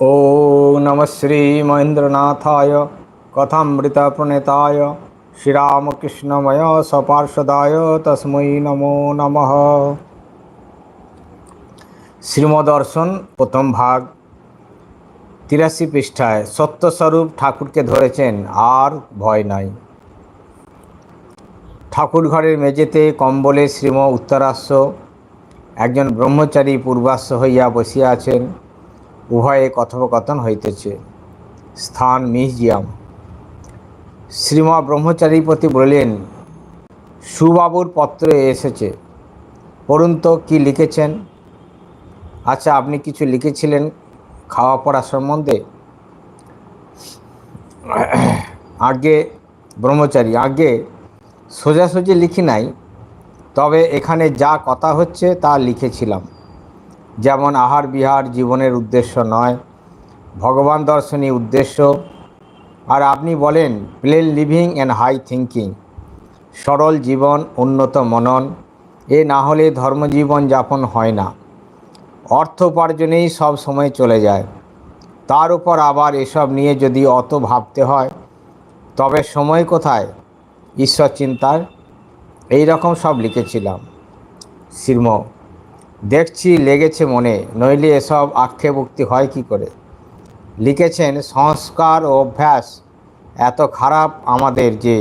ॐ नमः श्रीमहेन्द्रनाथाय कथामृतप्रणेताय श्रीरामकृष्णमय सपार्षदाय তস্মৈ নমো নমঃ শ্রীমদর্শন প্রথম ভাগ তিরাশি পৃষ্ঠায় সত্যস্বরূপ ঠাকুরকে ধরেছেন, আর ভয় নাই। ঠাকুর ঘরের মেঝেতে কম্বলে শ্রীম উত্তরাস্য একজন ব্রহ্মচারী পূর্বাস্য হইয়া বসিয়া আছেন, উভয়ে কথোপকথন হইতেছে। স্থান মিউজিয়াম শ্রীমা ব্রহ্মচারীপতি বললেন, সুবাবুর পত্র এসেছে। পড়ুন তো কী লিখেছেন? আচ্ছা আপনি কিছু লিখেছিলেন খাওয়া পড়া সম্বন্ধে? আগে ব্রহ্মচারী, আগে সোজাসুজি লিখি নাই। তবে এখানে যা কথা হচ্ছে তা লিখেছিলাম। যেমন আহার বিহার জীবনের উদ্দেশ্য নয়, ভগবান দর্শনই উদ্দেশ্য। আর আপনি বলেন, plain living and high thinking সরল জীবন, উন্নত মনন, এ না হলে ধর্মজীবন যাপন হয় না। অর্থ উপার্জনেই সব সময় চলে যায়। তার উপর আবার এসব নিয়ে যদি অত ভাবতে হয়, তবে সময় কোথায়? ঈশ্বর চিন্তার এই রকম সব লিখেছিলাম। শ্রীম, দেখছি লেগেছে মনে, নইলে এসব আক্ষেপোক্তি হয় কি করে? লিখেছেন, সংস্কার ও অভ্যাস এত খারাপ আমাদের যে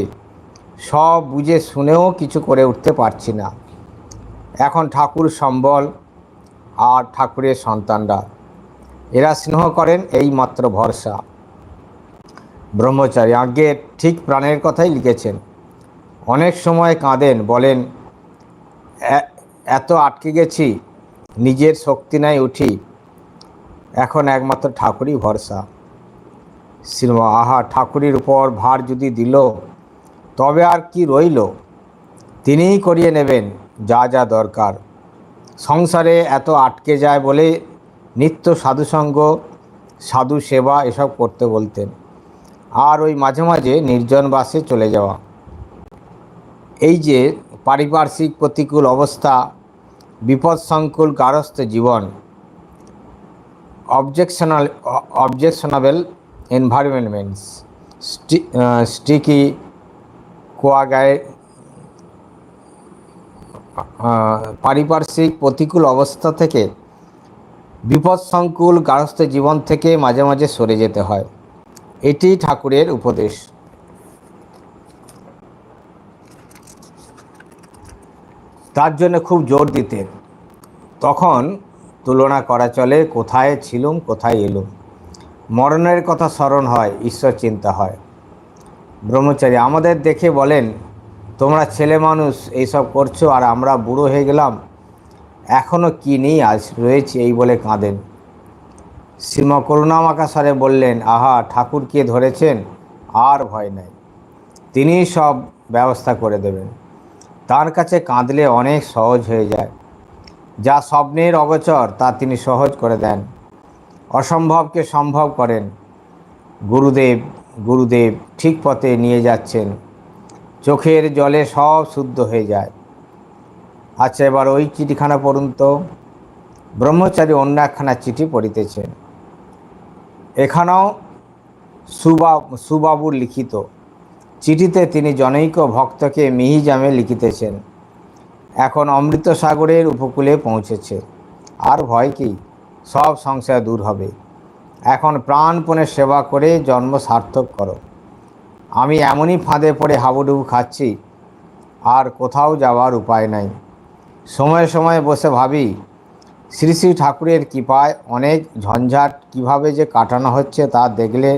সব বুঝে শুনেও কিছু করে উঠতে পারছি না। এখন ঠাকুর সম্বল আর ঠাকুরের সন্তানরা। এরা স্নেহ করেন এই মাত্র ভরসা। ব্রহ্মচারী আগে ঠিক প্রাণের কথাই লিখেছেন। অনেক সময় কাঁদেন, বলেন এত আটকে গেছি, নিজের শক্তি নাই উঠি, এখন একমাত্র ঠাকুরই ভরসা। শ্রীমা আহা, ঠাকুরের উপর ভার যদি দিল, তবে আর কি রইল? তিনিই করিয়ে নেবেন যা যা দরকার। সংসারে এত আটকে যায় বলে নিত্য সাধুসঙ্গ, সাধু সেবা এসব করতে বলতেন। আর ওই মাঝে মাঝে নির্জন বাসে চলে যাওয়া। এই যে পারিপার্শ্বিক প্রতিকূল অবস্থা, বিপদসংকুল গারস্থ জীবন অবজেকশনাল অবজেকশনাবেল এনভায়রনমেন্টস স্টিকি কোয়াগায় পারিপার্শ্বিক প্রতিকূল অবস্থা থেকে বিপদসংকুল গারস্থ জীবন থেকে মাঝে মাঝে সরে যেতে হয়। এটি ঠাকুরের উপদেশ। তার জন্য খুব জোর দিতেন। তখন তুলনা করা চলে, কোথায় ছিলুম, কোথায় এলুম। মরণের কথা স্মরণ হয়, ঈশ্বর চিন্তা হয়। ব্রহ্মচারী আমাদের দেখে বলেন, তোমরা ছেলে মানুষ, এইসব করছ আর আমরা বুড়ো হয়ে গেলাম। এখনও কী নেই, আজ রয়েছে এই বলে কাঁদেন। শ্রীম করুণামাকা স্বরে বললেন, আহা ঠাকুরকে ধরেছেন? আর ভয় নাই। তিনি সব ব্যবস্থা করে দেবেন। তার কাছে কাঁদলে অনেক সহজ হয়ে যায়। যা স্বপ্নের অগচর, তা তিনি সহজ করে দেন। অসম্ভবকে সম্ভব করেন। গুরুদেব গুরুদেব ঠিক পথে নিয়ে যাচ্ছেন। চোখের জলে সব শুদ্ধ হয়ে যায়। আচ্ছা এবার ওই চিঠিখানা পড়ুন তো ব্রহ্মচারী অন্য একখানা চিঠি পড়িতেছেন। এখানেও সুবা, সুবাবুর লিখিত। চিঠিতে তিনি জনৈক ভক্তকে মিহিজামে লিখিতেছেন, এখন অমৃত সাগরের উপকূলে পৌঁছেছে। আর ভয় কি? সব সংশয় দূর হবে। এখন প্রাণপণে সেবা করে জন্ম সার্থক করো। আমি এমনই ফাঁদে পড়ে হাবুডুবু খাচ্ছি, আর কোথাও যাওয়ার উপায় নাই। সময়ে সময়ে বসে ভাবি, শ্রী শ্রী ঠাকুরের কৃপায় অনেক ঝঞ্ঝাট কীভাবে যে কাটানো হচ্ছে তা দেখলে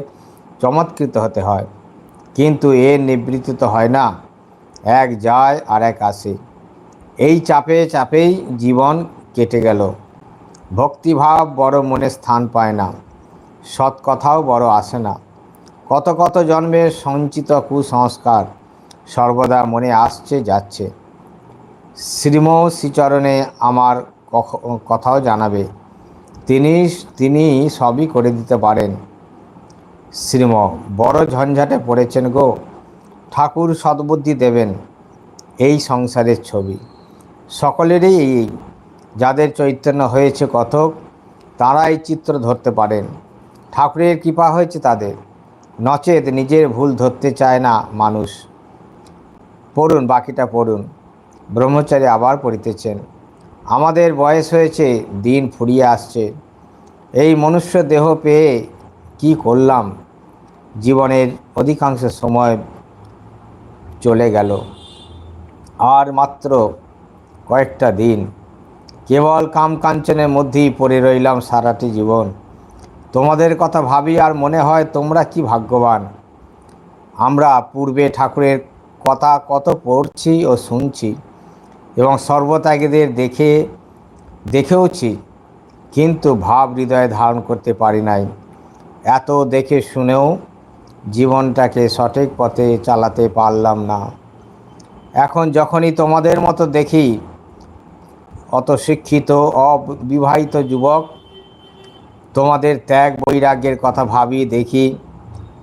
চমৎকৃত হতে হয়। কিন্তু এর নিবৃত্তি তো হয় না। এক যায় আর এক আসে। এই চাপে চাপেই জীবন কেটে গেল। ভক্তিভাব বড় মনে স্থান পায় না। সৎ কথাও বড় আসে না। কত কত জন্মের সঞ্চিত কুসংস্কার সর্বদা মনে আসছে, যাচ্ছে। শ্রীম শ্রীচরণে আমার কথাও জানাবে। তিনি তিনি সবই করে দিতে পারেন। শ্রীম বড় ঝঞ্ঝাটে পড়েছেন গো। ঠাকুর সদ্বুদ্ধি দেবেন এই সংসারের ছবি। সকলেরই এই, যাদের চৈতন্য হয়েছে কথক তারা এই চিত্র ধরতে পারেন। ঠাকুরের কৃপা হয়েছে তাদের। নচেত নিজের ভুল ধরতে চায় না মানুষ। পড়ুন, বাকিটা পড়ুন। ব্রহ্মচারী আবার পড়িতেছেন। আমাদের বয়স হয়েছে, দিন ফুরিয়ে আসছে। এই মনুষ্য দেহ পেয়ে কি করলাম? জীবনের অধিকাংশ সময় চলে গেল। আর মাত্র কয়েকটা দিন। কেবল কাম কাঞ্চনের মধ্যেই পড়ে রইলাম সারাটি জীবন। তোমাদের কথা ভাবি আর মনে হয় তোমরা কি ভাগ্যবান। আমরা পূর্বে ঠাকুরের কথা কত পড়ছি ও শুনছি এবং সর্বত্যাগীদের দেখে, দেখেওছি, কিন্তু ভাব হৃদয়ে ধারণ করতে পারি নাই। এত দেখে শুনেও জীবনটাকে সঠিক পথে চালাতে পারলাম না। এখন যখনই তোমাদের মতো দেখি অত শিক্ষিত, অবিবাহিত যুবক তোমাদের ত্যাগ বৈরাগ্যের কথা ভাবি, দেখি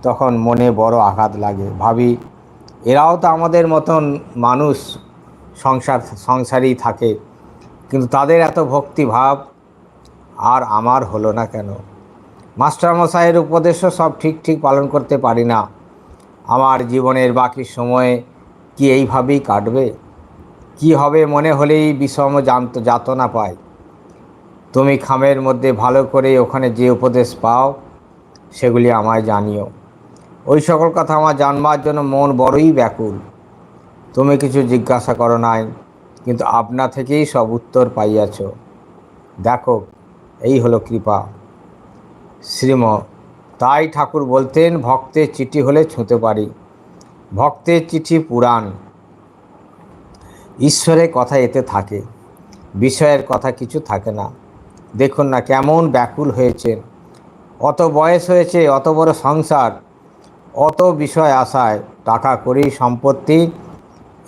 তখন মনে বড় আঘাত লাগে। ভাবি, এরাও তো আমাদের মতন মানুষ, সংসার সংসারেই থাকে, কিন্তু তাদের এত ভক্তিভাব আর আমার হলো না কেন? মাস্টারমশাইয়ের উপদেশও সব ঠিক ঠিক পালন করতে পারি না। আমার জীবনের বাকি সময়ে কি এইভাবেই কাটবে? কি হবে মনে হলেই বিষম জানত যাতনা পায়। তুমি খামের মধ্যে ভালো করে ওখানে যে উপদেশ পাও, সেগুলি আমায় জানিও। ওই সকল কথা আমার জানবার জন্য মন বড়ই ব্যাকুল। তুমি কিছু জিজ্ঞাসা করো নাই, কিন্তু আপনা থেকেই সব উত্তর পাইয়াছ। দেখো, এই হলো কৃপা। শ্রীম, তাই ঠাকুর বলতেন, ভক্তের চিঠি হলে ছুঁতে পারি। ভক্তের চিঠি পুরাণ। ঈশ্বরের কথা এতে থাকে, বিষয়ের কথা কিছু থাকে না। দেখুন না কেমন ব্যাকুল হয়েছে। অত বয়স হয়েছে, অত বড় সংসার, অত বিষয় আশায় টাকা করি সম্পত্তি,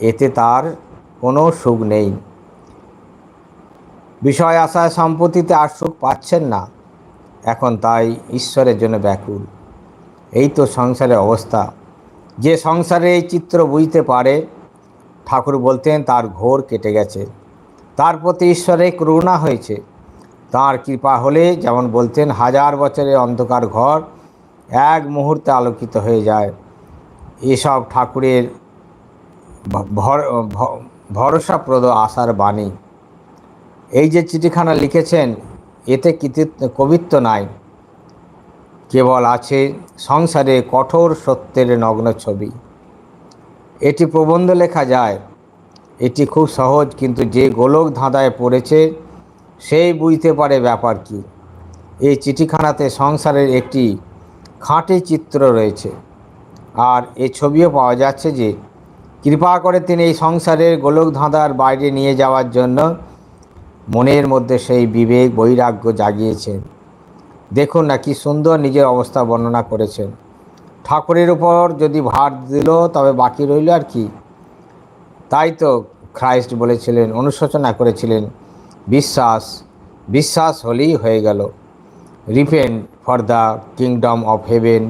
এতে তার কোনো সুখ নেই। বিষয় আশায় সম্পত্তিতে আর সুখ পাচ্ছেন না। এখন তাই ঈশ্বরের জন্য ব্যাকুল। এই তো সংসারের অবস্থা। যে সংসারে এই চিত্র বুঝতে পারে, ঠাকুর বলতেন, তার ঘোর কেটে গেছে। তার প্রতি ঈশ্বরের করুণা হয়েছে। তার কৃপা হলে, যেমন বলতেন, হাজার বছরের অন্ধকার ঘর এক মুহূর্তে আলোকিত হয়ে যায়। এসব ঠাকুরের ভরসাপ্রদ আশার বাণী। এই যে চিঠিখানা লিখেছেন এতে কৃতিত্ব, কবিত্ব নাই। কেবল আছে সংসারে কঠোর সত্যের নগ্ন ছবি। এটি প্রবন্ধ লেখা যায়, এটি খুব সহজ, কিন্তু যে গোলক ধাঁধায় পড়েছে, সেই বুঝতে পারে ব্যাপার কি। এই চিঠিখানাতে সংসারের একটি খাঁটি চিত্র রয়েছে। আর এ ছবিও পাওয়া যাচ্ছে যে, কৃপা করে তিনি এই সংসারের গোলক ধাঁধার বাইরে নিয়ে যাওয়ার জন্য মনের মধ্যে সেই বিবেক, বৈরাগ্য জাগিয়েছেন দেখুন না কি সুন্দর নিজের অবস্থা বর্ণনা করেছেন। ঠাকুরের উপর যদি ভার দিল, তবে বাকি রইল আর কি। তাই তো খ্রাইস্ট বলেছিলেন, অনুশোচনা করেছিলেন, বিশ্বাস বিশ্বাস হলেই হয়ে গেল। Repent for the kingdom of heaven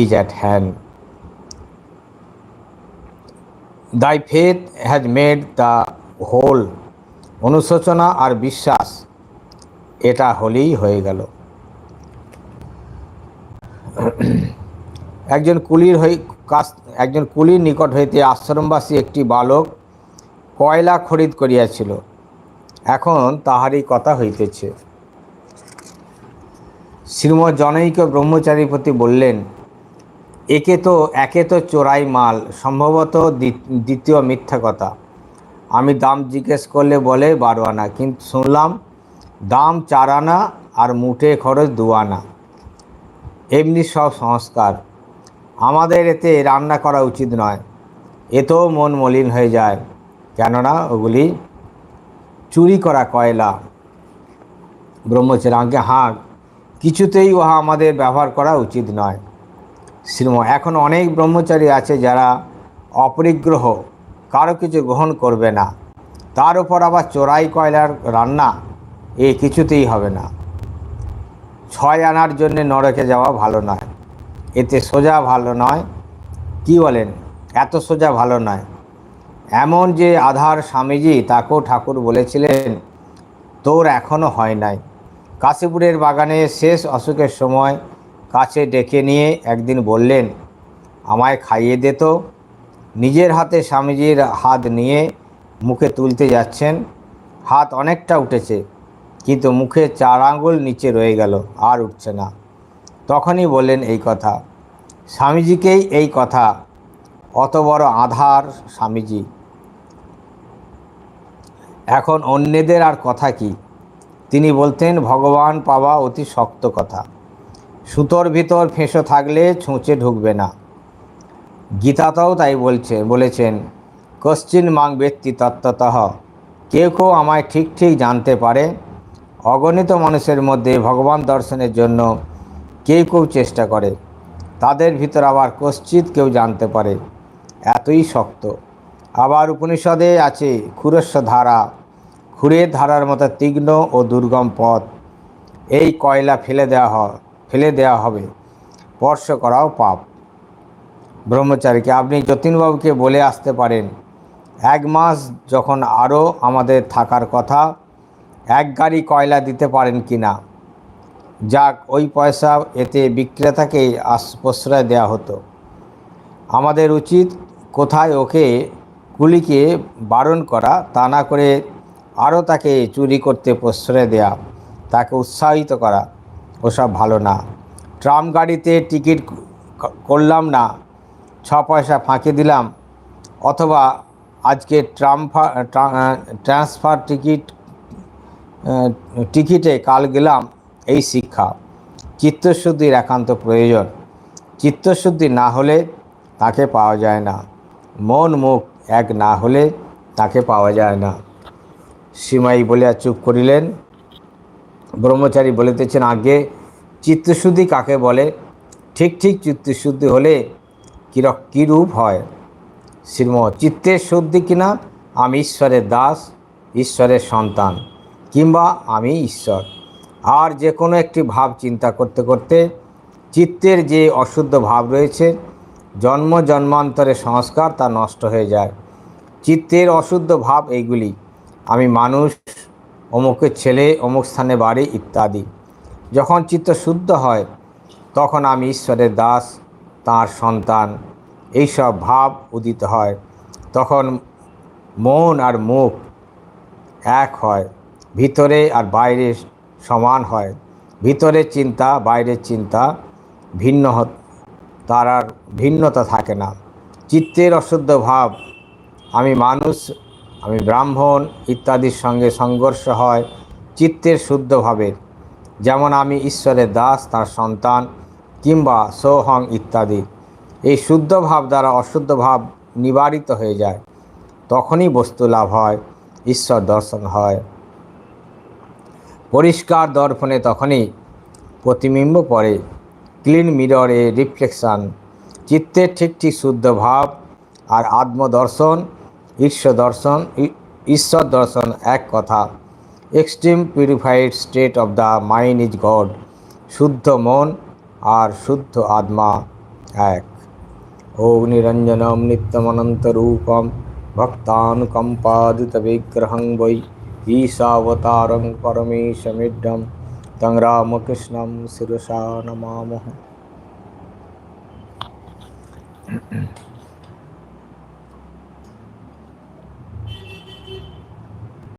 is at hand. Thy faith has made the whole অনুশোচনা আর বিশ্বাস, এটা হলেই হয়ে গেল। একজন কুলির হই কাছ একজন কুলির নিকট হইতে আশ্রমবাসী একটি বালক কয়লা খরিদ করিয়াছিল। এখন তাহারই কথা হইতেছে। শ্রীমৎ জনৈক ব্রহ্মচারীপতি বললেন, একে তো একে তো চোরাই মাল, সম্ভবত দ্বিতীয় মিথ্যা কথা। আমি দাম জিজ্ঞেস করলে বলে বারো আনা, কিন্তু শুনলাম দাম চার আনা আর মুঠে খরচ দু আনা। এমনি সব সংস্কার। আমাদের এতে রান্না করা উচিত নয়, এতেও মন মলিন হয়ে যায়, কেননা ওগুলি চুরি করা কয়লা। ব্রহ্মচারী আমাকে হাঁ কিছুতেই উহা আমাদের ব্যবহার করা উচিত নয়। শ্রীম, এখন অনেক ব্রহ্মচারী আছে যারা অপরিগ্রহ কারও কিছু গ্রহণ করবে না। তার উপর আবার চোরাই কয়লার রান্না, এ কিছুতেই হবে না। ছয় আনার জন্যে নরকে যাওয়া ভালো নয়। এতে সোজা ভালো নয়। কি বলেন? এত সোজা ভালো নয়। এমন যে আধার স্বামীজি তাকেও ঠাকুর বলেছিলেন, তোর এখনও হয় নাই। কাশীপুরের বাগানে শেষ অসুখের সময় কাছে ডেকে নিয়ে একদিন বললেন, আমায় খাইয়ে দে তো। নিজের হাতে স্বামীজির হাত নিয়ে মুখে তুলতে যাচ্ছেন। হাত অনেকটা উঠেছে, কিন্তু মুখে চার আঙুল নিচে রয়ে গেল, আর উঠছে না। তখনই বললেন এই কথা, স্বামীজিকেই এই কথা, অত বড় আধার স্বামীজি। এখন অন্যদের আর কথা কি? তিনি বলতেন, ভগবান পাওয়া অতি শক্ত কথা। সুতোর ভিতর ফেঁসো থাকলে ছুঁচে ঢুকবে না। গীতাতেও তাই বলছে, বলেছেন, কশ্চিন মাং ব্যক্তি তত্ত্বতঃ, কেউ কেউ আমায় ঠিক ঠিক জানতে পারে। অগণিত মানুষের মধ্যে ভগবান দর্শনের জন্য কেউ কেউ চেষ্টা করে। তাদের ভিতর আবার কশ্চিত কেউ জানতে পারে। এতই শক্ত। আবার উপনিষদে আছে ক্ষুরস্ব ধারা খুঁড়ের ধারার মতো তীক্ষ্ণ ও দুর্গম পথ। এই কয়লা ফেলে দেওয়া ফেলে দেওয়া হবে। স্পর্শ করাও পাপ। ব্রহ্মচারীকে, আপনি যতীনবাবুকে বলে আসতে পারেন। এক মাস যখন আরও আমাদের থাকার কথা, এক গাড়ি কয়লা দিতে পারেন কি না যাক, ওই পয়সা এতে বিক্রেতাকে আস প্রশ্রয় দেওয়া হতো। আমাদের উচিত কোথায় ওকে কুলিকে বারণ করা, তা না করে আরও তাকে চুরি করতে প্রশ্রয় দেয়া, তাকে উৎসাহিত করা, ওসব ভালো না। ট্রাম গাড়িতে টিকিট করলাম না। ছ পয়সা ফাঁকি দিলাম, অথবা আজকে ট্রামফা ট্রা- ট্রান্সফার টিকিট টিকিটে কাল গেলাম এই শিক্ষা। চিত্তশুদ্ধির একান্ত প্রয়োজন। চিত্তশুদ্ধি না হলে তাকে পাওয়া যায় না। মন মুখ এক না হলে তাকে পাওয়া যায় না। সীমাই বলিয়া চুপ করিলেন। ব্রহ্মচারী বলিতেছেন আগে চিত্তশুদ্ধি কাকে বলে? ঠিক ঠিক, চিত্তশুদ্ধি হলে কির কীরূপ হয়? শ্রীম চিত্তের শুদ্ধি কিনা? আমি ঈশ্বরের দাস, ঈশ্বরের সন্তান, কিংবা আমি ঈশ্বর। আর যে কোনো একটি ভাব চিন্তা করতে করতে চিত্তের যে অশুদ্ধ ভাব রয়েছে, জন্ম জন্মান্তরের সংস্কার তা নষ্ট হয়ে যায়। চিত্তের অশুদ্ধ ভাব এইগুলি, আমি মানুষ, অমুকের ছেলে, অমুক স্থানে বাড়ি, ইত্যাদি। যখন চিত্ত শুদ্ধ হয়, তখন আমি ঈশ্বরের দাস তার সন্তান এইসব ভাব উদিত হয়। তখন মন আর মুখ এক হয়, ভিতরে আর বাইরে সমান হয়। ভিতরের চিন্তা বাইরের চিন্তা ভিন্ন তার আর ভিন্নতা থাকে না। চিত্তের অশুদ্ধ ভাব, আমি মানুষ, আমি ব্রাহ্মণ ইত্যাদির সঙ্গে সংঘর্ষ হয় চিত্তের শুদ্ধভাবে যেমন আমি ঈশ্বরের দাস, তার সন্তান কিংবা সোহং ইত্যাদি। এই শুদ্ধ ভাব দ্বারা অশুদ্ধ ভাব নিবারিত হয়ে যায়। তখনই বস্তু লাভ হয়, ঈশ্বর দর্শন হয়। পরিষ্কার দর্পণে তখনই প্রতিবিম্ব পড়ে। ক্লিন মিররে রিফ্লেকশন চিত্তের ঠিক ঠিক শুদ্ধ ভাব আর আত্মদর্শন, ঈশ্বর দর্শন ঈশ্বর দর্শন এক কথা। Extreme purified state of the mind is God. শুদ্ধ মন আর শুদ্ধ আত্মা এক। অগ্নিরঞ্জনম নিরঞ্জনম নিত্যমনন্তরূপম ভক্তানুকম্পাদিতবিগ্রহং বৈ ঈশাবতারং পরমেশমিড্ডম তং রামকৃষ্ণম শিরসা নমামহ